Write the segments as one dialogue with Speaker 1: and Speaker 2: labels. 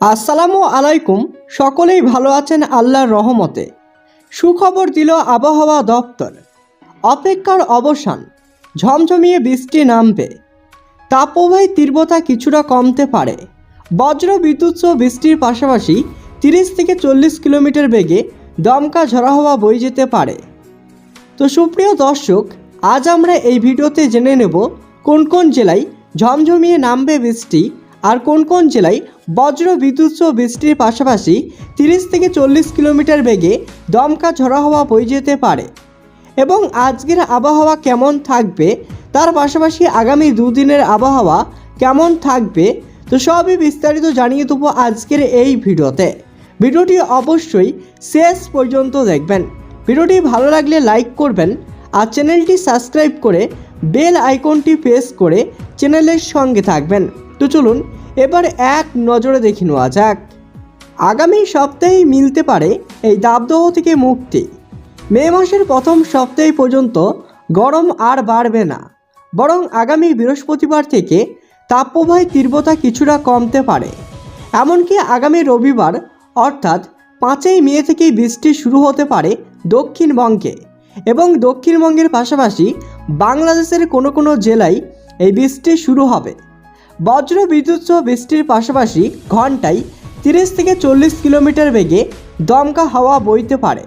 Speaker 1: আসসালামু আলাইকুম, সকলেই ভালো আছেন আল্লাহর রহমতে। সুখবর দিল আবহাওয়া দপ্তর। অপেক্ষার অবসান, ঝমঝমিয়ে বৃষ্টি নামবে। তাপবাহী তীব্রতা কিছুটা কমতে পারে। বজ্র বিদ্যুৎ সহ বৃষ্টির পাশাপাশি তিরিশ থেকে চল্লিশ কিলোমিটার বেগে দমকা ঝড়া হওয়া বয়ে যেতে পারে। তো সুপ্রিয় দর্শক, আজ আমরা এই ভিডিওতে জেনে নেব কোন কোন জেলায় ঝমঝমিয়ে নামবে বৃষ্টি আর কোন কোন জেলায় বজ্র বিদ্যুৎ সহ বৃষ্টির পাশাপাশি তিরিশ থেকে চল্লিশ কিলোমিটার বেগে দমকা ঝড়া হওয়া বয়ে যেতে পারে? এবং আজকের আবহাওয়া কেমন থাকবে? তার পাশাপাশি আগামী দুদিনের আবহাওয়া কেমন থাকবে? তো সবই বিস্তারিত জানিয়ে দেবো আজকের এই ভিডিওতে। ভিডিওটি অবশ্যই শেষ পর্যন্ত দেখবেন। ভিডিওটি ভালো লাগলে লাইক করবেন আর চ্যানেলটি সাবস্ক্রাইব করে বেল আইকনটি প্রেস করে চ্যানেলের সঙ্গে থাকবেন। তো চলুন এবার এক নজরে দেখে নেওয়া যাক। আগামী সপ্তাহেই মিলতে পারে এই দাবদাহ থেকে মুক্তি। মে মাসের প্রথম সপ্তাহে পর্যন্ত গরম আর বাড়বে না। বরং আগামী বৃহস্পতিবার থেকে তাপপ্রবাহের তীব্রতা কিছুটা কমতে পারে। এমনকি আগামী রবিবার, অর্থাৎ পাঁচই মে থেকেই বৃষ্টি শুরু হতে পারে দক্ষিণবঙ্গে। এবং দক্ষিণবঙ্গের পাশাপাশি বাংলাদেশের কোনো কোনো জেলায় এই বৃষ্টি শুরু হবে। বজ্র বিদ্যুৎ সহ বৃষ্টির পাশাপাশি ঘন্টায় তিরিশ থেকে চল্লিশ কিলোমিটার বেগে দমকা হাওয়া বইতে পারে,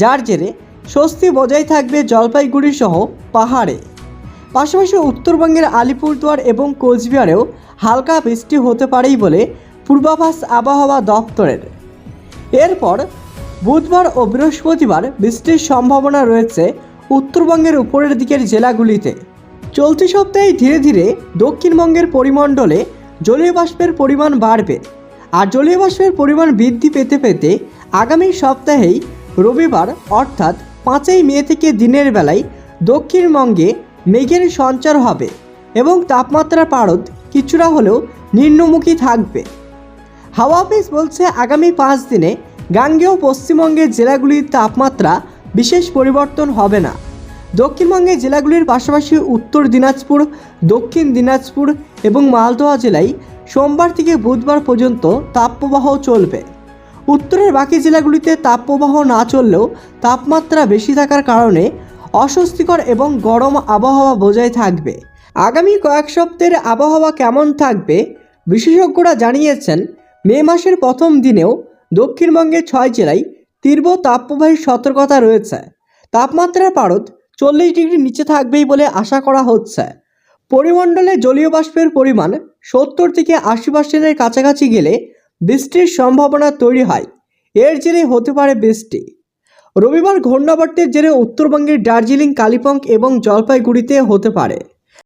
Speaker 1: যার জেরে স্বস্তি বজায় থাকবে জলপাইগুড়ি সহ পাহাড়ে। পাশাপাশি উত্তরবঙ্গের আলিপুরদুয়ার এবং কোচবিহারেও হালকা বৃষ্টি হতে পারেই বলে পূর্বাভাস আবহাওয়া দপ্তরের। এরপর বুধবার ও বৃহস্পতিবার বৃষ্টির সম্ভাবনা রয়েছে উত্তরবঙ্গের উপরের দিকের জেলাগুলিতে। চলতি সপ্তাহে ধীরে ধীরে দক্ষিণবঙ্গের পরিমণ্ডলে জলীয় বাষ্পের পরিমাণ বাড়বে। আর জলীয় বাষ্পের পরিমাণ বৃদ্ধি পেতে পেতে আগামী সপ্তাহেই রবিবার, অর্থাৎ পাঁচই মে থেকে দিনের বেলায় দক্ষিণবঙ্গে মেঘের সঞ্চার হবে এবং তাপমাত্রা পারদ কিছুটা হলেও নিম্নমুখী থাকবে। হাওয়া অফিস বলছে আগামী পাঁচ দিনে গাঙ্গেয় পশ্চিমবঙ্গের জেলাগুলির তাপমাত্রা বিশেষ পরিবর্তন হবে না। দক্ষিণবঙ্গের জেলাগুলির পাশাপাশি উত্তর দিনাজপুর, দক্ষিণ দিনাজপুর এবং মালদহ জেলায় সোমবার থেকে বুধবার পর্যন্ত তাপপ্রবাহ চলবে। উত্তরের বাকি জেলাগুলিতে তাপপ্রবাহ না চললেও তাপমাত্রা বেশি থাকার কারণে অস্বস্তিকর এবং গরম আবহাওয়া বজায় থাকবে। আগামী কয়েক সপ্তাহের আবহাওয়া কেমন থাকবে বিশেষজ্ঞরা জানিয়েছেন, মে মাসের প্রথম দিনেও দক্ষিণবঙ্গের ছয় জেলায় তীব্র তাপপ্রবাহের সতর্কতা রয়েছে। তাপমাত্রার পারদ চল্লিশ ডিগ্রি নিচে থাকবেই বলে আশা করা হচ্ছে। পরিমণ্ডলে জলীয় বাষ্পের পরিমাণ সত্তর থেকে আশি পার্সেন্টের কাছাকাছি গেলে বৃষ্টির সম্ভাবনা তৈরি হয়। এর জেরে হতে পারে বৃষ্টি। রবিবার ঘূর্ণাবর্তের জেরে উত্তরবঙ্গের দার্জিলিং, কালিম্পং এবং জলপাইগুড়িতে হতে পারে।